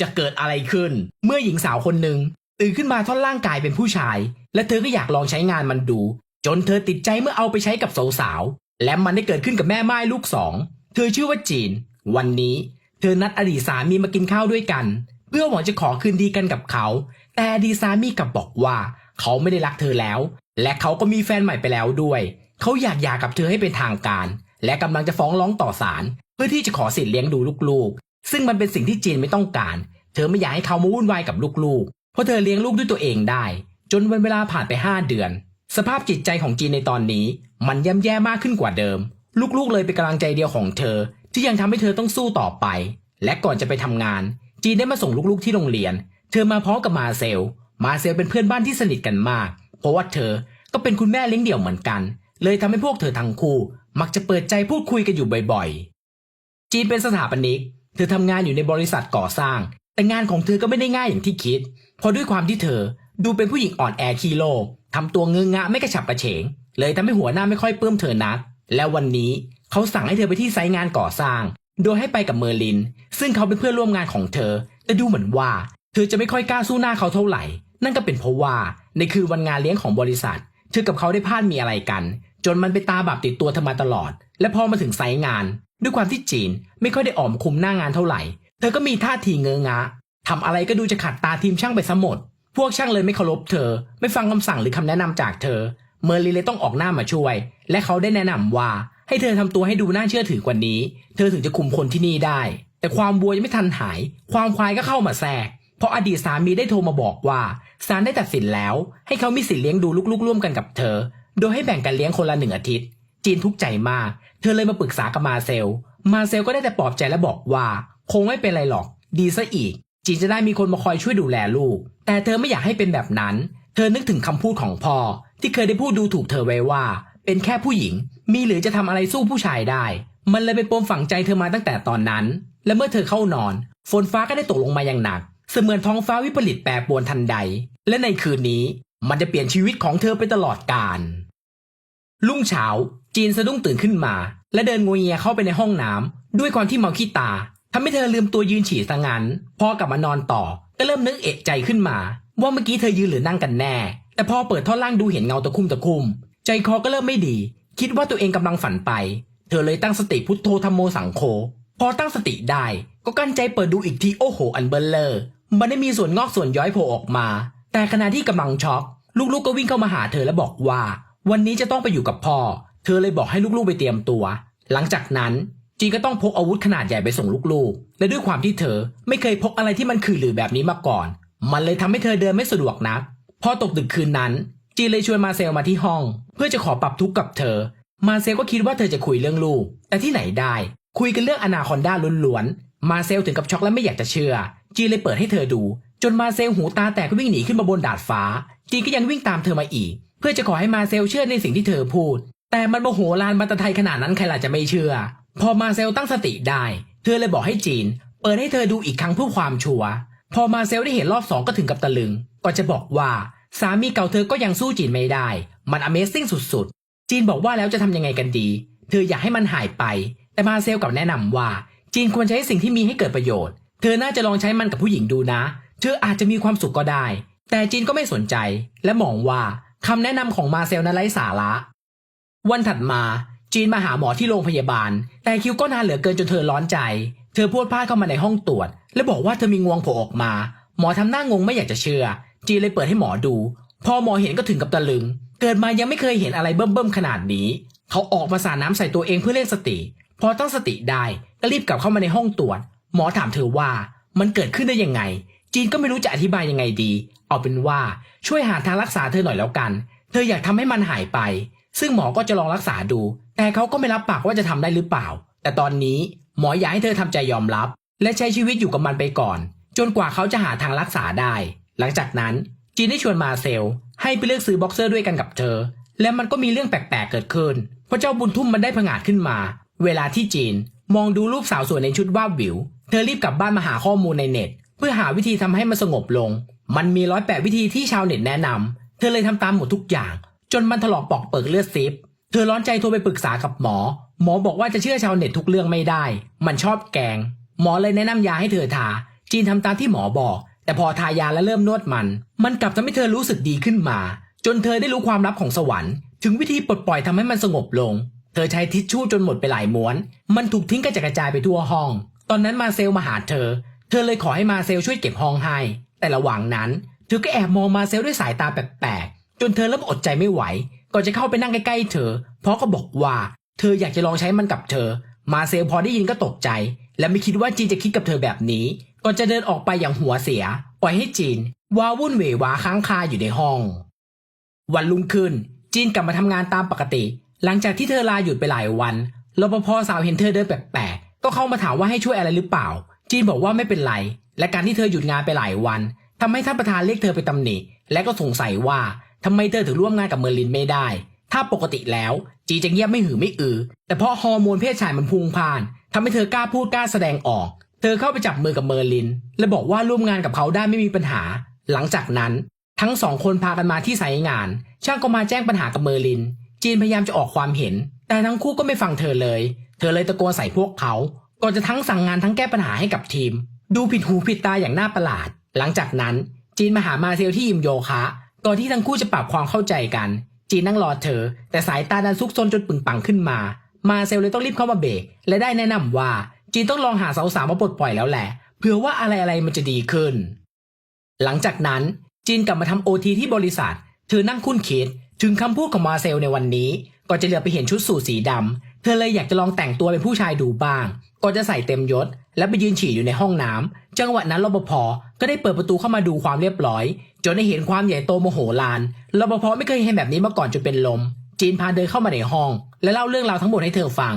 จะเกิดอะไรขึ้น เมื่อหญิงสาวคนหนึ่งตื่นขึ้นมาท่อนร่างกายเป็นผู้ชาย และเธอก็อยากลองใช้งานมันดู จนเธอติดใจเมื่อเอาไปใช้กับสาวๆและมันได้เกิดขึ้นกับแม่ไม้ลูกสองเธอชื่อว่าจีน วันนี้ เธอนัดอดีตสามีมากินข้าวด้วยกัน เพื่อหวังจะขอคืนดีกันกับเขา แต่อดีตสามีกลับบอกว่าเขาไม่ได้รักเธอแล้ว และเขาก็มีแฟนใหม่ไปแล้วด้วย เขาอยากหย่ากับเธอให้เป็นทางการ และกำลังจะฟ้องร้องต่อศาลเพื่อที่จะขอสิทธิ์เลี้ยงดูลูก ซึ่งมันเป็นสิ่งที่จีนไม่ต้องการ เธอไม่อยากให้เขามาวุ่นวายกับลูกๆ เพราะเธอเลี้ยงลูกด้วยตัวเองได้ จนวันเวลาผ่านไป 5 เดือน สภาพจิตใจของจีนในตอนนี้ มันย่ำแย่มากขึ้นกว่าเดิม ลูกๆเลยเป็นกำลังใจเดียวของเธอ ที่ยังทำให้เธอต้องสู้ต่อไป และก่อนจะไปทำงาน จีนได้มาส่งลูกๆที่โรงเรียน เธอมาพร้อมกับมาเซล มาเซลเป็นเพื่อนบ้านที่สนิทกันมาก เพราะว่าเธอก็เป็นคุณแม่เลี้ยงเดี่ยวเหมือนกัน เลยทำให้พวกเธอทั้งคู่ มักจะเปิดใจพูดคุยกันอยู่บ่อย ๆ จีนเป็นสถาปนิก เธอทำงานอยู่ในบริษัทก่อสร้าง แต่งานของเธอก็ไม่ได้ง่ายอย่างที่คิด เพราะด้วยความที่เธอดูเป็นผู้หญิงอ่อนแอขี้โลกทำตัวเงื้องะไม่กระฉับกระเฉง เลยทำให้หัวหน้าไม่ค่อยปลื้มเธอนัก แล้ววันนี้เขาสั่งให้เธอไปที่ไซต์งานก่อสร้าง โดยให้ไปกับเมอร์ลิน ซึ่งเขาเป็นเพื่อนร่วมงานของเธอ แต่ดูเหมือนว่า เธอจะไม่ค่อยกล้าสู้หน้าเขาเท่าไหร่ นั่นก็เป็นเพราะว่า ในคืนวันงานเลี้ยงของบริษัท เธอกับเขาได้พลาดมีอะไรกัน จนมันไปตาบาปติดตัวเธอมาตลอด และพอมาถึงไซต์งาน ด้วยความที่จีนไม่ค่อยได้ออมคุมหน้างานเท่าไหร่ เธอก็มีท่าทีเงื้องะทำอะไรก็ดูจะขัดตาทีมช่างไปซะหมด พวกช่างเลยไม่เคารพเธอ ไม่ฟังคำสั่งหรือคำแนะนำจากเธอ เมอร์ลิเลยต้องออกหน้ามาช่วย และเขาได้แนะนำว่า ให้เธอทำตัวให้ดูน่าเชื่อถือกว่านี้ เธอถึงจะคุมคนที่นี่ได้ แต่ความบัวยังไม่ทันหาย ความควายก็เข้ามาแทรกเพราะอดีตสามีได้โทรมาบอกว่าศาลได้ตัดสินแล้ว ให้เขามีสิทธิ์เลี้ยงดูลูกๆร่วมกันกับเธอ โดยให้แบ่งกันเลี้ยงคนละหนึ่งอาทิตย์ จีนทุกข์ใจมาก เธอเลยมาปรึกษากับมาเซล มาเซลก็ได้แต่ปลอบใจและบอกว่า คงไม่เป็นไรหรอก ดีซะอีก จีนจะได้มีคนมาคอยช่วยดูแลลูก แต่เธอไม่อยากให้เป็นแบบนั้น เธอนึกถึงคำพูดของพ่อ ที่เคยได้พูดดูถูกเธอไว้ว่า เป็นแค่ผู้หญิง มีหรือจะทำอะไรสู้ผู้ชายได้ มันเลยเป็นปมฝังใจเธอมาตั้งแต่ตอนนั้น และเมื่อเธอเข้านอน ฝนฟ้าก็ได้ตกลงมาอย่างหนัก เสมือนท้องฟ้าวิปริตแปรปรวนทันใด และในคืนนี้มันจะเปลี่ยนชีวิตของเธอไปตลอดกาลรุ่งเช้า จีนสะดุ้งตื่นขึ้นมา และเดินงวงเงียเข้าไปในห้องน้ำด้วยความที่เมาขี้ตาทำให้เธอลืมตัวยืนฉี่ซะงั้น พอกลับมานอนต่อ ก็เริ่มนึกเอะใจขึ้นมา ว่าเมื่อกี้เธอยืนหรือนั่งกันแน่ แต่พอเปิดท่อนล่างดูเห็นเงาตะคุ่มตะคุ่มใจคอก็เริ่มไม่ดี คิดว่าตัวเองกำลังฝันไป เธอเลยตั้งสติพุทโธธรรมโมสังโฆพอตั้งสติได้ ก็กั้นใจเปิดดูอีกทีโอ้โห อันเบลเลอร์มันได้มีส่วนงอกส่วนย้อยโผล่ออกมา แต่ขณะที่กำลังช็อกลูกๆก็วิ่งเข้ามาหาเธอและบอกว่า วันนี้จะต้องไปอยู่กับพ่อ เธอเลยบอกให้ลูกๆไปเตรียมตัว หลังจากนั้นจีนก็ต้องพกอาวุธขนาดใหญ่ไปส่งลูกๆ และด้วยความที่เธอไม่เคยพกอะไรที่มันคือหรือแบบนี้มาก่อน มันเลยทำให้เธอเดินไม่สะดวกนัก พอตกดึกคืนนั้น จีนเลยชวนมาเซลมาที่ห้อง เพื่อจะขอปรับทุกข์กับเธอ มาเซลก็คิดว่าเธอจะคุยเรื่องลูก แต่ที่ไหนได้ คุยกันเรื่องอนาคอนด้าล้วนๆ มาเซลถึงกับช็อกและไม่อยากจะเชื่อ จีนเลยเปิดให้เธอดู จนมาเซลหูตาแตกก็วิ่งหนีขึ้นมาบนดาดฟ้า จีนก็ยังวิ่งตามเธอมาอีก เพื่อจะขอให้มาเซลเชื่อในสิ่งที่เธอพูด แต่มันโมโหลานบัตไทยขนาดนั้นใครล่ะจะไม่เชื่อ พอมาเซลตั้งสติได้ เธอเลยบอกให้จีน เปิดให้เธอดูอีกครั้งเพื่อความชัวร์พอมาเซลได้เห็นรอบสองก็ถึงกับตะลึง ก็จะบอกว่าสามีเก่าเธอก็ยังสู้จีนไม่ได้ มัน Amazing สุดๆ จีนบอกว่าแล้วจะทำยังไงกันดี เธออยากให้มันหายไป แต่มาเซลกับแนะนำว่า จีนควรใช้สิ่งที่มีให้เกิดประโยชน์ เธอน่าจะลองใช้มันกับผู้หญิงดูนะ เธออาจจะมีความสุขก็ได้ แต่จีนก็ไม่สนใจ และมองว่าคำแนะนำของมาเซลนั้นไร้สาระ วันถัดมาจีนมาหาหมอที่โรงพยาบาล แต่คิวก็นานเหลือเกินจนเธอร้อนใจ เธอพูดพลาดเข้ามาในห้องตรวจ และบอกว่าเธอมีงวงโผล่ออกมา หมอทำหน้างงไม่อยากจะเชื่อ จีนเลยเปิดให้หมอดู พอหมอเห็นก็ถึงกับตะลึง เกิดมายังไม่เคยเห็นอะไรเบิ่มๆขนาดนี้ เขาออกมาสาดน้ำใส่ตัวเองเพื่อเรียกสติ พอตั้งสติได้ก็รีบกลับเข้ามาในห้องตรวจ หมอถามเธอว่ามันเกิดขึ้นได้ยังไง จีนก็ไม่รู้จะอธิบายยังไงดี เอาเป็นว่าช่วยหาทางรักษาเธอหน่อยแล้วกัน เธออยากทำให้มันหายไป ซึ่งหมอก็จะลองรักษาดู แต่เขาก็ไม่รับปากว่าจะทำได้หรือเปล่า แต่ตอนนี้หมออยากให้เธอทำใจยอมรับ และใช้ชีวิตอยู่กับมันไปก่อน จนกว่าเขาจะหาทางรักษาได้ หลังจากนั้นจีนได้ชวนมาเซล ให้ไปเลือกซื้อบ็อกเซอร์ด้วยกันกับเธอ และมันก็มีเรื่องแปลกๆเกิดขึ้น เพราะเจ้าบุญทุ่มมันได้ผงาดขึ้นมา เวลาที่จีนมองดูรูปสาวสวยในชุดว่าวิว เธอรีบกลับบ้านมาหาข้อมูลในเน็ต เพื่อหาวิธีทำให้มันสงบลง มันมีร้อยแปดวิธีที่ชาวเน็ตแนะนำเธอเลยทำตามหมดทุกอย่าง จนมันถลอกปอกเปิกเลือดซิปเธอร้อนใจโทรไปปรึกษากับหมอ หมอบอกว่าจะเชื่อชาวเน็ตทุกเรื่องไม่ได้ มันชอบแกง หมอเลยแนะนำยาให้เธอทา จีนทำตามที่หมอบอก แต่พอทายาและเริ่มนวดมัน มันกลับทำให้เธอรู้สึกดีขึ้นมา จนเธอได้รู้ความลับของสวรรค์ ถึงวิธีปลดปล่อยทำให้มันสงบลง เธอใช้ทิชชู่จนหมดไปหลายม้วน มันถูกทิ้งกระจัดกระจายไปทั่วห้อง ตอนนั้นมาเซลมาหาเธอ เธอเลยขอให้มาเซลช่วยเก็บห้องให้ แต่ระหว่างนั้น เธอก็แอบมองมาเซลด้วยสายตาแปลก จนเธอเริ่มอดใจไม่ไหว ก่อนจะเข้าไปนั่งใกล้ๆเธอ เพราะก็บอกว่า เธออยากจะลองใช้มันกับเธอ มาเซลพอได้ยินก็ตกใจ และไม่คิดว่าจีนจะคิดกับเธอแบบนี้ ก่อนจะเดินออกไปอย่างหัวเสีย ปล่อยให้จีนวาวุ่นเหววาค้างคาอยู่ในห้อง วันรุ่งขึ้น จีนกลับมาทำงานตามปกติ หลังจากที่เธอลาหยุดไปหลายวันรปภสาวเห็นเธอเดินแปลกๆก็เข้ามาถามว่าให้ช่วยอะไรหรือเปล่า จีนบอกว่าไม่เป็นไร และการที่เธอหยุดงานไปหลายวันทำให้ท่านประธานเรียกเธอไปตำหนิ และก็สงสัยว่า ทำไมเธอถึงร่วมงานกับเมอร์ลินไม่ได้ ถ้าปกติแล้ว จีจะเงียบไม่หือไม่อือ แต่เพราะฮอร์โมนเพศชายมันพุ่งพ่านทำให้เธอกล้าพูดกล้าแสดงออก เธอเข้าไปจับมือกับเมอร์ลิน และบอกว่าร่วมงานกับเขาได้ไม่มีปัญหา หลังจากนั้น ทั้งสองคนพากันมาที่ไซต์งาน ช่างก็มาแจ้งปัญหากับเมอร์ลิน จีนพยายามจะออกความเห็น แต่ทั้งคู่ก็ไม่ฟังเธอเลย เธอเลยตะโกนใส่พวกเขา ก่อนจะทั้งสั่งงานทั้งแก้ปัญหาให้กับทีม ดูผิดหูผิดตาอย่างน่าประหลาด หลังจากนั้น จีนมาหามาเซลที่ยิมโยคะ ก่อนที่ทั้งคู่จะปรับความเข้าใจกัน จีนนั่งรอเธอ แต่สายตาดันซุกซนจนปึงปังขึ้นมา มาเซลเลยต้องรีบเข้ามาเบรกและได้แนะนำว่าจีนต้องลองหาสาวๆมาปลดปล่อยแล้วแหละเผื่อว่าอะไรๆมันจะดีขึ้น หลังจากนั้นจีนกลับมาทำโอทีที่บริษัท เธอนั่งคุ้นคิด ถึงคำพูดของมาเซลในวันนี้ก่อนจะเหลือไปเห็นชุดสูทสีดำ ธอเลยอยากจะลองแต่งตัวเป็นผู้ชายดูบ้างก่อนจะใส่เต็มยศ และไปยืนฉี่อยู่ในห้องน้ำจังหวะนั้นรปภก็ได้เปิดประตูเข้ามาดูความเรียบร้อย จนได้เห็นความใหญ่โตโมโหลานรปภไม่เคยเห็นแบบนี้มาก่อนจนเป็นลม จีนพาเดินเข้ามาในห้อง และเล่าเรื่องราวทั้งหมดให้เธอฟัง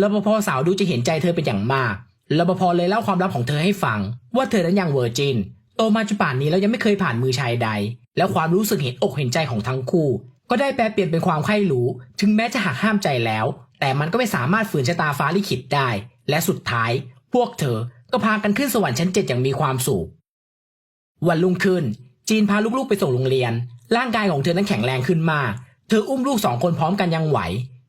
รปภสาวดูจะเห็นใจเธอเป็นอย่างมากรปภเลยเล่าความลับของเธอให้ฟัง ว่าเธอนั้นยังเวอร์จินโตมาจนป่านนี้แล้วยังไม่เคยผ่านมือชายใด แล้วความรู้สึกเห็นอกเห็นใจของทั้งคู่ ก็ได้แปลเปลี่ยนเป็นความใคร่รู้ ถึงแม้จะหักห้ามใจแล้ว แต่มันก็ไม่สามารถฝืนชะตาฟ้าลิขิตได้ และสุดท้าย พวกเธอก็พากันขึ้นสวรรค์ชั้นเจ็ดอย่างมีความสุขวันรุ่งขึ้น จีนพาลูกๆไปส่งโรงเรียน ร่างกายของเธอนั้นแข็งแรงขึ้นมาก เธออุ้มลูกสองคนพร้อมกันยังไหว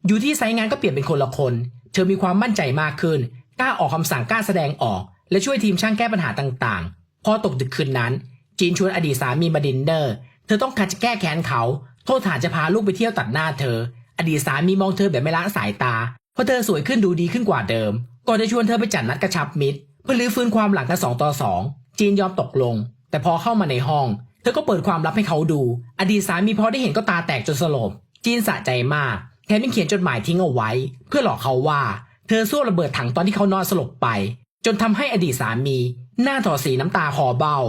อยู่ที่ไซต์งานก็เปลี่ยนเป็นคนละคน เธอมีความมั่นใจมากขึ้น กล้าออกคำสั่งกล้าแสดงออก และช่วยทีมช่างแก้ปัญหาต่างๆ พอตกดึกคืนนั้น จีนชวนอดีตสามีมาดินเนอร์ เธอต้องการจะแก้แค้นเขา โทษฐานจะพาลูกไปเที่ยวตัดหน้าเธอ อดีตสามีมองเธอแบบไม่ละสายตา เพราะเธอสวยขึ้นดูดีขึ้นกว่าเดิม ก่อนจะชวนเธอไปจัดนัดกระชับมิตร เพื่อรื้อฟื้นความหลังกันสองต่อสองจีนยอมตกลง แต่พอเข้ามาในห้อง เธอก็เปิดความลับให้เขาดู อดีตสามีพอได้เห็นก็ตาแตกจนสลบ จีนสะใจมาก แถมยังเขียนจดหมายทิ้งเอาไว้ เพื่อหลอกเขาว่า เธอสู้ระเบิดถังตอนที่เขานอนสลบไป จนทำให้อดีตสามีหน้าถอดสีน้ำตาคอเบ้า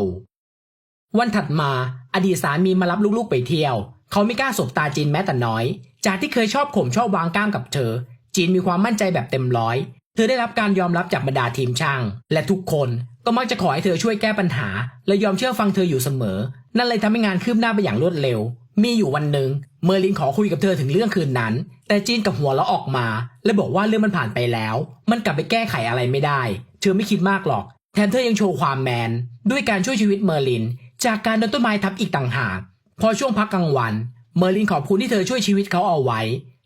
วันถัดมาอดีตสามีมารับลูกๆไปเที่ยว เขาไม่กล้าสบตาจีนแม้แต่น้อย จากที่เคยชอบข่มชอบวางกล้ามกับเธอจีนมีความมั่นใจแบบเต็มร้อยเธอได้รับการยอมรับจากบรรดาทีมช่าง และทุกคนก็มักจะขอให้เธอช่วยแก้ปัญหา และยอมเชื่อฟังเธออยู่เสมอ นั่นเลยทำให้งานคืบหน้าไปอย่างรวดเร็ว มีอยู่วันหนึ่งเมอร์ลินขอคุยกับเธอถึงเรื่องคืนนั้น แต่จีนกับหัวเราะออกมา และบอกว่าเรื่องมันผ่านไปแล้ว มันกลับไปแก้ไขอะไรไม่ได้ เธอไม่คิดมากหรอก แถมเธอยังโชว์ความแมน ด้วยการช่วยชีวิตเมอร์ลิน จากการโดนต้นไม้ทับอีกต่างหาก พอช่วงพักกลางวัน เมอร์ลินขอบคุณที่เธอช่วยชีวิตเขาเอาไว้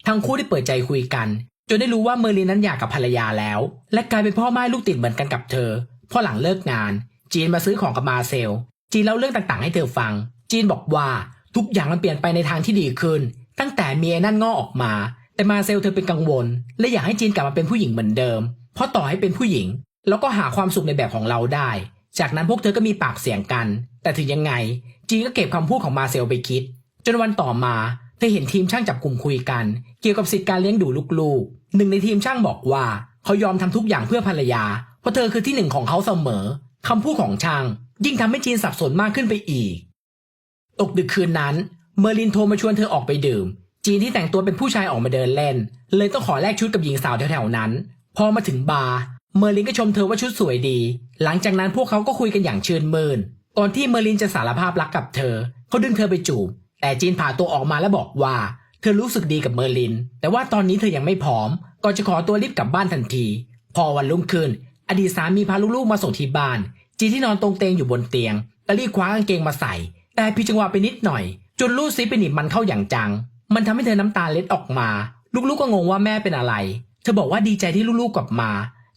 ทั้งคู่ได้เปิดใจคุยกัน จนได้รู้ว่าเมอร์ลินนั้นอยากกับภรรยาแล้ว และกลายเป็นพ่อไม้ลูกติดเหมือนกันกับเธอ พอหลังเลิกงาน จีนมาซื้อของกับมาเซล จีนเล่าเรื่องต่างๆ ให้เธอฟัง จีนบอกว่าทุกอย่างมันเปลี่ยนไปในทางที่ดีขึ้น ตั้งแต่มีไอ้นั่นงอออกมา แต่มาเซลเธอเป็นกังวล และอยากให้จีนกลับมาเป็นผู้หญิงเหมือนเดิม เพราะต่อให้เป็นผู้หญิง แล้วก็หาความสุขในแบบของเราได้ จากนั้นพวกเธอก็มีปากเสียงกัน แต่ถึงยังไง จีนก็เก็บคำพูดของมาเซลไปคิด จนวันต่อมาเธอเห็นทีมช่างจับกลุ่มคุยกัน เกี่ยวกับสิทธิการเลี้ยงดูลูกๆ หนึ่งในทีมช่างบอกว่า เขายอมทำทุกอย่างเพื่อภรรยา เพราะเธอคือที่หนึ่งของเขาเสมอคำพูดของช่าง ยิ่งทำให้จีนสับสนมากขึ้นไปอีก ตกดึกคืนนั้น เมอร์ลินโทรมาชวนเธอออกไปดื่ม จีนที่แต่งตัวเป็นผู้ชายออกมาเดินเล่น เลยต้องขอแลกชุดกับหญิงสาวแถวๆนั้น พอมาถึงบาร์ เมอร์ลินก็ชมเธอว่าชุดสวยดี หลังจากนั้นพวกเขาก็คุยกันอย่างชื่นมื่น ก่อนที่เมอร์ลินจะสารภาพรักกับเธอ เขาดึงเธอไปจูบ แต่จีนผ่าตัวออกมาแล้วบอกว่า เธอรู้สึกดีกับเมอร์ลิน แต่ว่าตอนนี้เธอยังไม่พร้อมก่อนจะขอตัวรีบกลับบ้านทันที พอวันรุ่งขึ้น อดีตสามีพาลูกๆมาส่งที่บ้าน จีนที่นอนตรงเตียงอยู่บนเตียงก็รีบคว้ากางเกงมาใส่ แต่ผิดจังหวะไปนิดหน่อย จนลูกซิปไปหนีบมันเข้าอย่างจัง มันทำให้เธอน้ำตาเล็ดออกมา ลูกๆก็งงว่าแม่เป็นอะไร เธอบอกว่าดีใจที่ลูกๆกลับมา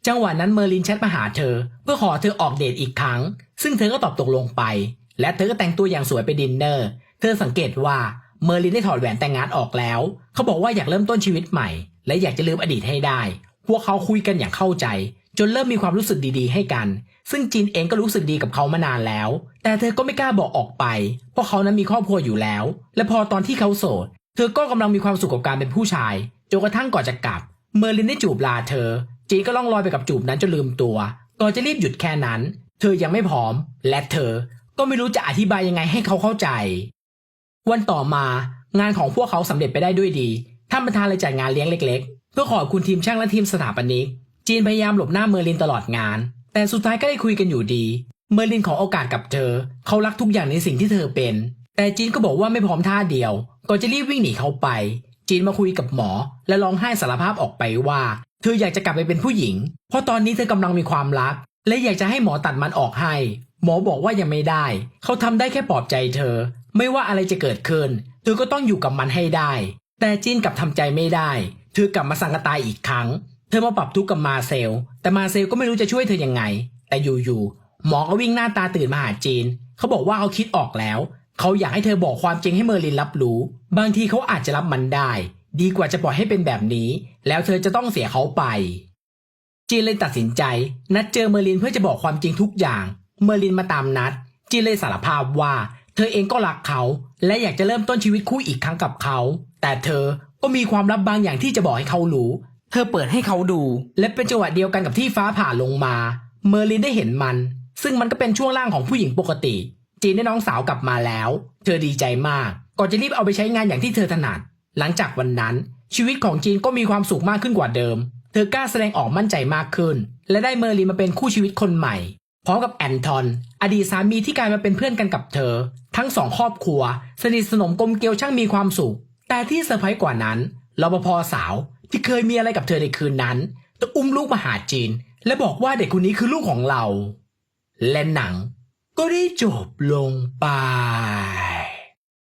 จังหวะนั้นเมอร์ลินแชทมาหาเธอ เพื่อขอเธอออกเดทอีกครั้ง ซึ่งเธอก็ตอบตกลงไป และเธอก็แต่งตัวอย่างสวยไปดินเนอร์ เธอสังเกตว่าเมอร์ลินได้ถอดแหวนแต่งงานออกแล้ว เขาบอกว่าอยากเริ่มต้นชีวิตใหม่ และอยากจะลืมอดีตให้ได้ พวกเขาคุยกันอย่างเข้าใจ จนเริ่มมีความรู้สึกดีๆ ให้กัน ซึ่งจินเองก็รู้สึกดีกับเขามานานแล้ว แต่เธอก็ไม่กล้าบอกออกไป เพราะเขานั้นมีครอบครัวอยู่แล้ว และพอตอนที่เขาโสด เธอก็กำลังมีความสุขกับการเป็นผู้ชายจนกระทั่งก่อนจะกลับ เมอร์ลินได้จูบลาเธอ จีนก็ล่องลอยไปกับจูบนั้นจนลืมตัว ก่อนจะรีบหยุดแค่นั้น เธอยังไม่พร้อม และเธอก็ไม่รู้จะอธิบายยังไงให้เขาเข้าใจ วันต่อมางานของพวกเขาสำเร็จไปได้ด้วยดีท่านประธานเลยจัดงานเลี้ยงเล็ก ๆ เพื่อขอบคุณทีมช่างและทีมสถาปนิก จีนพยายามหลบหน้าเมอร์ลินตลอดงาน แต่สุดท้ายก็ได้คุยกันอยู่ดี เมอร์ลินขอโอกาสกับเธอ เขารักทุกอย่างในสิ่งที่เธอเป็น แต่จีนก็บอกว่าไม่พร้อมท่าเดียวก่อนจะรีบวิ่งหนีเขาไป จีนมาคุยกับหมอ และร้องไห้สารภาพออกไปว่า เธออยากจะกลับไปเป็นผู้หญิง เพราะตอนนี้เธอกำลังมีความรัก และอยากจะให้หมอตัดมันออกให้ หมอบอกว่ายังไม่ได้ เขาทำได้แค่ปลอบใจเธอ ไม่ว่าอะไรจะเกิดขึ้น เธอก็ต้องอยู่กับมันให้ได้ แต่จีนกลับทำใจไม่ได้ เธอกลับมาสังกตายอีกครั้ง เธอมาปรับทุกข์กับมาเซล แต่มาเซลก็ไม่รู้จะช่วยเธอยังไง แต่อยู่ๆหมอก็วิ่งหน้าตาตื่นมาหาจีน เขาบอกว่าเขาคิดออกแล้ว เขาอยากให้เธอบอกความจริงให้เมอร์ลินรับรู้ บางทีเขาอาจจะรับมันได้ ดีกว่าจะปล่อยให้เป็นแบบนี้ แล้วเธอจะต้องเสียเขาไป จีนเลยตัดสินใจ นัดเจอเมอร์ลินเพื่อจะบอกความจริงทุกอย่าง เมอร์ลินมาตามนัด จีนเลยสารภาพว่า เธอเองก็รักเขา และอยากจะเริ่มต้นชีวิตคู่อีกครั้งกับเขา แต่เธอก็มีความลับบางอย่างที่จะบอกให้เขารู้ เธอเปิดให้เขาดู และเป็นจังหวะเดียวกันกับที่ฟ้าผ่าลงมา เมอร์ลินได้เห็นมัน ซึ่งมันก็เป็นช่วงล่างของผู้หญิงปกติ จีนได้น้องสาวกลับมาแล้ว เธอดีใจมากก่อนจะรีบเอาไปใช้งานอย่างที่เธอถนัด หลังจากวันนั้น ชีวิตของจีนก็มีความสุขมากขึ้นกว่าเดิม เธอกล้าแสดงออกมั่นใจมากขึ้น และได้เมอร์ลินมาเป็นคู่ชีวิตคนใหม่ พร้อมกับแอนทอน อดีตสามีที่กลายมาเป็นเพื่อนกันกับเธอ ทั้งสองครอบครัว สนิทสนมกลมเกลียวช่างมีความสุข แต่ที่เซอร์ไพรส์กว่านั้นรปภสาวที่เคยมีอะไรกับเธอในคืนนั้นจะอุ้มลูกมาหาจีน และบอกว่าเด็กคนนี้คือลูกของเรา และหนังก็ได้จบลงไป